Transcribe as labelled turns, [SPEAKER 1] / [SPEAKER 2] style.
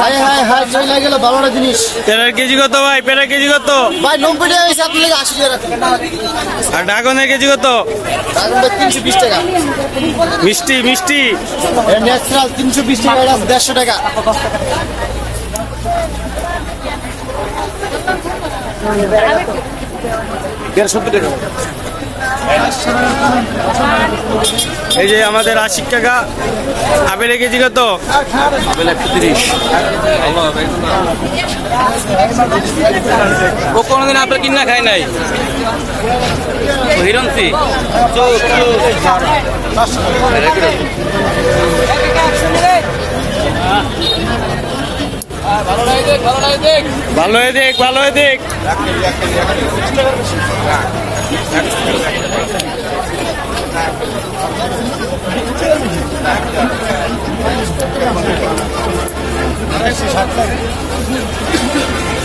[SPEAKER 1] High high high চলে গেল বারোটা জিনিস।
[SPEAKER 2] পেটার কেজি কত ভাই? পেটার কেজি কত?
[SPEAKER 1] ভাই নব্বই টাকা হয়েছে আপনার লেগে আশি টাকা
[SPEAKER 2] আর ড্রাগনের কেজি কত?
[SPEAKER 1] তিনশো বিশ টাকা।
[SPEAKER 2] মিষ্টি মিষ্টি।
[SPEAKER 1] ন্যাচারাল তিনশো বিশ টাকা দেড়শো টাকা। দেড়শো টাকা।
[SPEAKER 2] এই যে আমাদের আশিক কাকা আপেলের কেজি কত?
[SPEAKER 3] ও কোনোদিন আপনার কিনা খায় নাই? হিরন্সি
[SPEAKER 2] ভালো হয়ে দেখ ভালো হয়ে দেখ। Thank you.